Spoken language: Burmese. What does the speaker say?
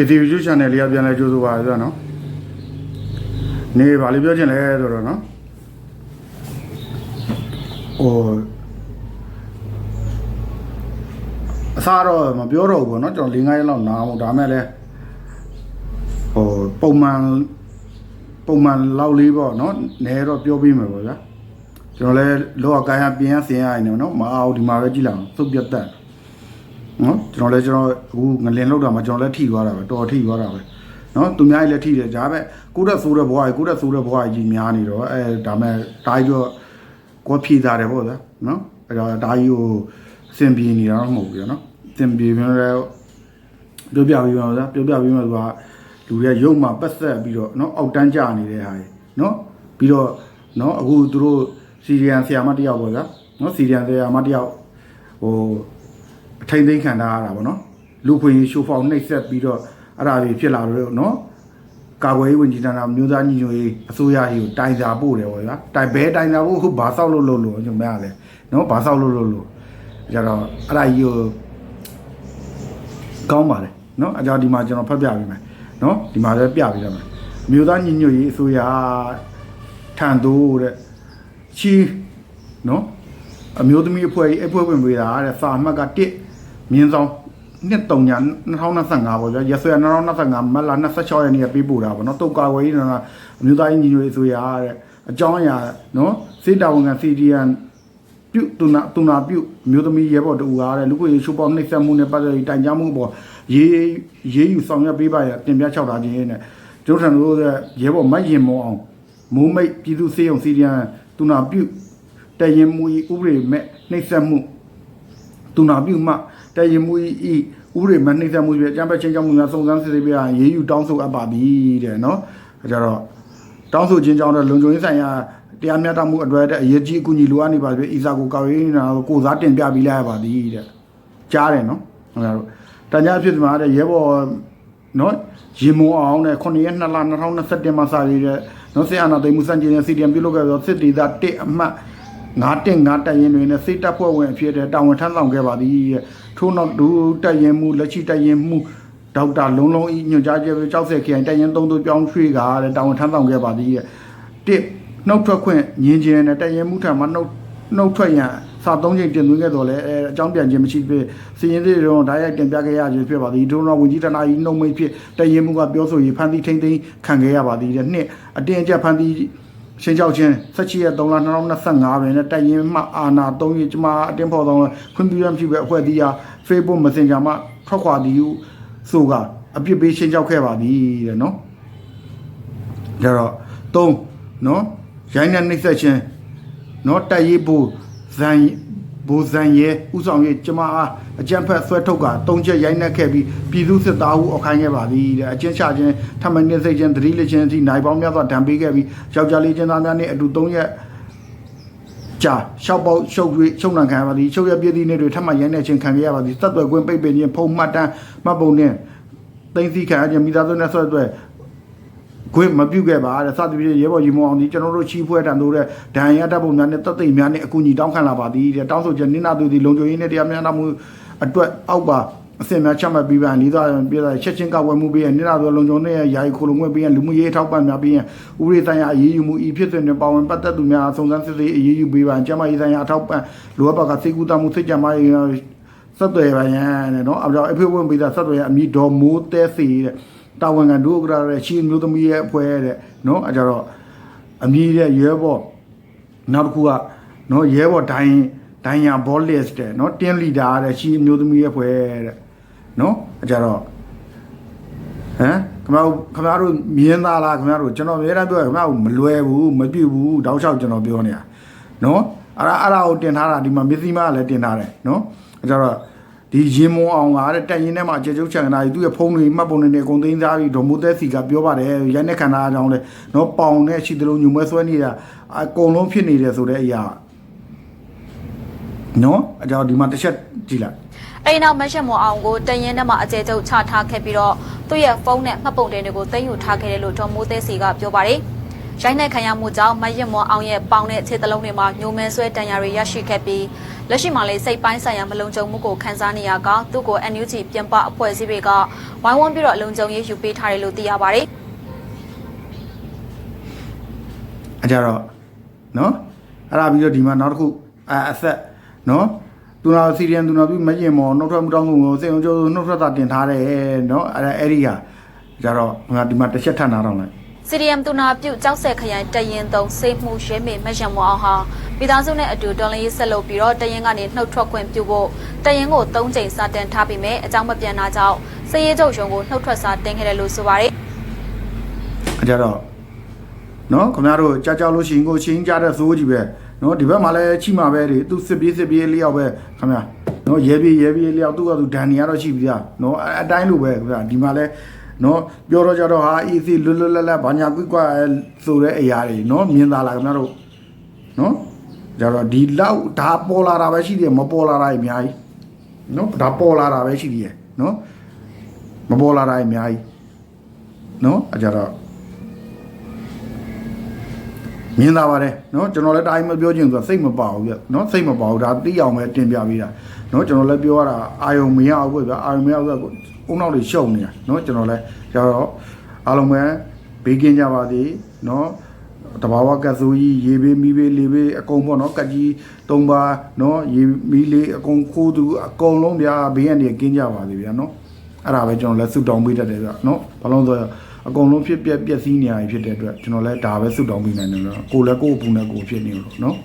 KTV YouTube channel လေးကပြန်လဲကြိုးစားပါရစေနော်နေပါလိပြောချင်လဲဆိုတော့နော်ဟိုအစားတော့မပြောတော့ဘူးပေါ့နော်ကျွန်တော်၄၅ရက်လောက်နားမို့ဒါမဲ့လဲဟိုပုံမှန်ပုံမှန်လောက်လေးပေါ့နော်နဲတော့ပြောပြီးမယ်ပေါ့ဗျာကျွန်တော်လဲလောကကိုင်းရပြင်းရဆင်းရနေနော်မအောင်ဒီမှာပဲကြည့်လိုက်အောင်သုတ်ပြတ်တက် နော်ကျွန်တော်လည်းကျွန်တော်အခုငလင်လောက်တာမှာကျွန်တော်လည်းထိသွားတာပဲတော်ထိသွားတာပဲနော်သူများကြီးလည်းထိတယ်ဒါပဲကိုတက်ဆိုးတဲ့ဘွားကြီးကိုတက်ဆိုးတဲ့ဘွားကြီးများနေတော့အဲဒါမဲ့ဒါကြီးတော့ကိုဖြည့်သားတယ်ပေါ့ဗျာနော်အဲတော့ဒါကြီးကိုအဆင်ပြေနေတာတော့မဟုတ်ဘူးနော်အဆင်ပြေပြန်လဲပြောပြပြီးပါဗျာပြောပြပြီးမှသူကလူတွေကရုပ်မှာပတ်သက်ပြီးတော့နော်အောက်တန်းကြနေတဲ့ဟာကြီးနော်ပြီးတော့နော်အခုသူတို့စီရီယန်ဆရာမတစ်ယောက်ပေါ့ဗျာနော်စီရီယန်ဆရာမတစ်ယောက်ဟို အထိန်သိမ်းခံထားရတာပေါ့နော်လူခွေရှိုးဖောင်နှိပ်ဆက်ပြီးတော့အဲ့ဒါတွေဖြစ်လာလို့နော်ကာကွယ်ရေးဝန်ကြီးဌာနမျိုးသားညီညွတ်ရေးအစိုးရကြီးကိုတိုင်စာပို့တယ်ပေါ့ဗျာတိုင်ဘဲတိုင်စာပို့ခုဘာဆောက်လို့လို့လို့ကျွန်တော်များလဲနော်ဘာဆောက်လို့လို့လို့ကြတော့အဲ့ဒါကြီးကိုကောင်းပါလေနော်အကြောင်းဒီမှာကျွန်တော်ဖတ်ပြပေးမယ်နော်ဒီမှာလည်းပြပေးရမယ်မျိုးသားညီညွတ်ရေးအစိုးရထန်တိုးတဲ့ချီနော်အမျိုးသမီးအဖွဲ့ကြီးအဖွဲ့ဝင်ပေးတာတဲ့စာအမှတ်က1 မြင်းဆောင်နှစ်တုံညာ2025ပေါ့ဗျာရဆွေ2025မတ်လ26ရက်နေ့ကပေးပို့တာပေါ့နော်တုတ်ကာဝေးကြီးကအမျိုးသားညီညွတ်ရေးဆိုရတဲ့အကြောင်းအရာနော်စေတာဝန်ခံ CDN ပြုတူနာတူနာပြုအမျိုးသမီးရဲဘော်တူအားတဲ့လူကိုရေချိုးပေါင်းနှိပ်စက်မှုနဲ့ပတ်သက်ပြီးတိုင်ကြားမှုပေါ်ရေးရေးယူဆောင်ရွက်ပေးပါရတင်ပြချောက်တာခြင်းနဲ့ကျွန်တော်ထံတို့ရဲ့ရဲဘော်မတ်ရင်မောအောင်မိုးမိတ်ပြည်သူစေယုံ CDN တူနာပြုတရင်မူဤဥပဒေမဲ့နှိပ်စက်မှုတူနာပြုမှ တရင်မူဤဥပဒေမဲ့နှိပ်စက်မှုပြအကြမ်းဖက်ချင်းကြောင့်မှုများစုံစမ်းစစ်ဆေးပြရေးယူတောင်းဆိုအပ်ပါပြီတဲ့နော်အဲကြတော့တောင်းဆိုခြင်းကြောင့်တော့လုံခြုံရေးဆိုင်ရာတရားမျှတမှုအတွက်တဲ့အရေးကြီးအကူအညီလိုအပ်နေပါပြီအီစာကိုကောက်ရင်းနာကိုစားတင်ပြပြီးလိုက်ရပါသည်တဲ့ကြားတယ်နော်ဟုတ်လားတန်ကြအဖြစ်ဒီမှာတဲ့ရဲဘော်နော်ရင်မုံအောင်တဲ့9ရက်2လ2021မှာစရည်တဲ့နော်စစ်အာဏာသိမ်းမှုစံကျင်တဲ့စီဒီအမ်ပြုလုပ်ခဲ့ပြီးတော့စစ်ဒေသ1အမှတ်ငါတင်ငါတက်ရင်တွေနဲ့စိတ်တပ်ဖွဲ့ဝင်အဖြစ်တဲ့တာဝန်ထမ်းဆောင်ခဲ့ပါသည်တဲ့ ထို့နောက်ဒူတက်ရင်မှုလက်ရှိတက်ရင်မှုဒေါက်တာလုံးလုံးဤညွှန်ကြားချက်ပဲကြောက်ဆက်ခရိုင်တက်ရင်သုံးသူပြောင်းရွှေ့ကာတဲ့တာဝန်ထမ်းဆောင်ခဲ့ပါသည်တဲ့တစ်နှုတ်ထွက်ခွင့်ညင်ကျင်တဲ့တက်ရင်မှုထံမှာနှုတ်နှုတ်ထွက်ရန်စာသုံးချိန်တင်သွင်းခဲ့တော်လဲအဲအကြောင်းပြန်ခြင်းမရှိဖြစ်စီရင်သေးတော့ဓာတ်ရိုက်တင်ပြခဲ့ရခြင်းဖြစ်ပါသည်ဒုတော်ဝင်ကြီးဌာနကြီးနှုတ်မိတ်ဖြစ်တရင်မှုကပြောဆိုရင်ဖန်တီထိမ့်သိမ်းခံခဲ့ရပါသည်တဲ့နှစ်အတင်းအကျပ်ဖန်တီ ရှင်းကြောက်ခြင်း16ရက်3လ2025တွင်နဲ့တိုင်ရင်မှအာနာ3ရက်ကျမအတင်းဖော်ဆောင်ခွင့်ပြုရမရှိပဲအဖွဲ့အစည်းဟာ Facebook Messenger မှာထွက်ခွာသည်ဟုဆိုကအပြစ်ပေးရှင်းကြောက်ခဲ့ပါသည်တဲ့နော်ဒါတော့3နော်ရိုင်းနဲ့နှိမ့်ဆက်ခြင်းနော်တက်ရေးဘူဇန် ဘူဇန်ရဲဥဆောင်ရေးကျမအားအကြံဖက်ဆွဲထုတ်ကတုံးချက်ရိုက်နှက်ခဲ့ပြီးပြည်သူစစ်သားဟုအခိုင်းခဲ့ပါသည်တဲ့အချင်းချခြင်းထမင်းနေစိတ်ခြင်းသတိလက်ခြင်းအထိနိုင်ပေါင်းများစွာဒဏ်ပေးခဲ့ပြီးယောက်ျားလေးချင်းသားများနှင့်အတူ၃ရက်ကြာရှောက်ပေါက်ရှုပ်၍ရှုံနှံခံရပါသည်ရှုပ်ရပြည့်သည့်နေ့တွေထပ်မံရိုက်နှက်ခြင်းခံခဲ့ရပါသည်သက်သွယ်ခွင့်ပိတ်ပင်ခြင်းဖုံမှတ်တမ်းမှတ်ပုံနှင့်သိသိခံရခြင်းမိသားစုနဲ့ဆွဲသွဲ ခွင့်မပြုခဲ့ပါတဲ့စသဖြင့်ရဲဘော်ကြီးမောင်ဒီကျွန်တော်တို့ချီးဖွဲတန်တို့တဲ့ဒဏ်ရာတပ်ပုံများနဲ့တပ်သိမ်းများနဲ့အကူအညီတောင်းခံလာပါသည်တဲ့တောင်းဆိုချက်နင်းနာသူဒီလုံခြုံရေးနဲ့တရားမျှတမှုအတွက်အောက်ပါအစင်များချမှတ်ပြီးပါလေးသားပြည်သားချက်ချင်းကဝယ်မှုပေးရနင်းနာသူလုံခြုံတဲ့ယာယီခိုလုံငွေပေးရလူမှုရေးထောက်ပံ့များပေးရဥပဒေဆိုင်ရာအရေးယူမှုဤဖြစ်စဉ်တွေပါဝင်ပတ်သက်သူများစုံစမ်းစစ်ဆေးအရေးယူပေးပါကျန်းမာရေးဆိုင်ရာအထောက်ပံ့လိုအပ်ပါကစေကူတာမှုစိတ်ကြမ်းမာရေးဆက်သွယ်ပါရန်တဲ့နော်အပြောအဖေဝင်ပေးတာဆက်သွယ်ရအမိဒေါ်မိုးတဲစီတဲ့ တာဝန်ခံဒုဥက္ကရာရဲ့ရှီမျိုးသမီးရဲ့အဖွဲ့တဲ့နော်အဲကြတော့အမည်တဲ့ရဲဘော်နောက်တစ်ခုကနော်ရဲဘော်ဒိုင်းဒိုင်းယာဘောလစ်တဲ့နော်တင်းလီဒါတဲ့ရှီမျိုးသမီးရဲ့အဖွဲ့တဲ့နော်အဲကြတော့ဟမ်ခင်ဗျားတို့ခင်ဗျားတို့မြင်သားလားခင်ဗျားတို့ကျွန်တော်အများအားပြောခင်ဗျားတို့မလွယ်ဘူးမပြည့်ဘူးတောက်လျှောက်ကျွန်တော်ပြောနေတာနော်အဲ့ဒါအဲ့ဒါကိုတင်ထားတာဒီမှာမစ္စည်းမကလည်းတင်ထားတယ်နော်အဲကြတော့ ဒီရင်မွန်အောင်ကတဲ့တက်ရင်ထဲမှာအကျေကျုပ်ချန်တာကြီးသူ့ရဲ့ဖုန်းတွေမှတ်ပုံတွေနဲ့အကုန်သိမ်းစားပြီးဒေါ်မိုးသက်စီကပြောပါတယ်ရိုက်နေခန္ဓာအကြောင်းလဲနော်ပေါင်နဲ့ရှိသလိုညုံမဲဆွဲနေတာအကုန်လုံးဖြစ်နေတယ်ဆိုတဲ့အရာနော်အကြောင်းဒီမှာတစ်ချက်ကြည့်လိုက်အဲ့ဒီနောက်မက်ရှမောအောင်ကိုတရင်ထဲမှာအကျဲကျုပ်ချထားခဲ့ပြီးတော့သူ့ရဲ့ဖုန်းနဲ့မှတ်ပုံတင်တွေကိုသိမ်းယူထားခဲ့တယ်လို့ဒေါ်မိုးသေးစီကပြောပါတယ် ရိုက်နှက်ခံရမှုကြောင့်မရက်မောအောင်ရဲ့ပေါင်တဲ့ခြေသလုံးတွေမှာညိုမဲဆွဲတန်ရာတွေရရှိခဲ့ပြီးလက်ရှိမှာလေးစိတ်ပိုင်းဆိုင်ရာမလုံခြုံမှုကိုခန်းစားနေရကသူ့ကို NUG ပြန်ပအဖွဲ့အစည်းတွေကဝိုင်းဝန်းပြီးတော့အလုံခြုံရေးယူပေးထားတယ်လို့သိရပါတယ်အကြတော့နော်အဲ့ဒါပြီးတော့ဒီမှာနောက်တစ်ခုအအဆက်နော်သူနာစီရီယန်သူနာပြီးမရင်မော်နှုတ်ထွက်မှုတောင်းမှုကိုစေအောင်ကျိုးနှုတ်ထွက်တာတင်ထားတယ်နော်အဲ့ဒါအဲ့ဒီဟာကြတော့ငါဒီမှာတစ်ချက်ထပ်နာတော့လိုက် စီရီယမ်တူနာပြုတ်ကြောက်ဆက်ခရိုင်တရင်သုံးစိတ်မှုရဲမေမရက်မောအောင်ဟာမိသားစုနဲ့အတူတော်လင်းရေးဆက်လုပ်ပြီးတော့တရင်ကနေနှုတ်ထွက်ခွင့်ပြုဖို့တရင်ကို၃ချိန်စာတင်ထားပြီးမြဲအကြောင်းမပြန်တာကြောင့်စည်ရဲချုပ်ရုံကိုနှုတ်ထွက်စာတင်ခဲ့တယ်လို့ဆိုပါတယ်အကြတော့နော်ခင်ဗျားတို့ကြောက်ကြောက်လို့ရှိရင်ကိုချင်းကြတဲ့သိုးကြီးပဲနော်ဒီဘက်မှာလည်းချိမှာပဲလေသူစစ်ပြေးစစ်ပြေးလျောက်ပဲခင်ဗျာနော်ရဲပြေးရဲပြေးလျောက်သူကသူဒန်နေရတော့ရှိပြီလားနော်အဲ့အတိုင်းလိုပဲခင်ဗျာဒီမှာလည်း နော်ပြောတော့ကြတော့ဟာ EC လွတ်လွတ်လပ်လပ်ဘာညာကွက်ကွက်ဆိုတဲ့အရာတွေနော်မြင်သာလာခင်ဗျားတို့နော်ကြတော့ဒီလောက်ဒါပေါ်လာတာပဲရှိတယ်မပေါ်လာတာအများကြီးနော်ဒါပေါ်လာတာပဲရှိသေးတယ်နော်မပေါ်လာတာအများကြီးနော်အကြတော့မြင်သာပါတယ်နော်ကျွန်တော်လည်းတိုင်းမပြောချင်ဆိုစိတ်မပါဘူးပြနော်စိတ်မပါဘူးဒါတိအောင်ပဲတင်ပြပေးတာ နော်ကျွန်တော်လည်းပြောရတာအာယုံမရအောင်ပဲဗျအာယုံမရအောင်ဆိုအုံနောက်တွေရှုံနေတာနော်ကျွန်တော်လည်းကြတော့အားလုံးပဲဘေးကင်းကြပါသည်နော်တဘာဝကတ်ဆိုးကြီးရေဘေးမီးဘေးလေဘေးအကုန်ပေါ့နော်ကတ်ကြီး၃ပါးနော်ရေမီးလေးအကုန်ခိုးသူအကုန်လုံးဗျာဘေးကနေကင်းကြပါသည်ဗျာနော်အဲ့ဒါပဲကျွန်တော်လည်းဆုတောင်းပေးတတ်တယ်ဗျာနော်ဘာလို့ဆိုတော့အကုန်လုံးဖြစ်ပျက်ပျက်စီးနေရဖြစ်တဲ့အတွက်ကျွန်တော်လည်းဒါပဲဆုတောင်းပေးနိုင်တယ်လို့ကိုယ်လည်းကိုယ့်အပူနဲ့ကိုယ်ဖြစ်နေလို့နော်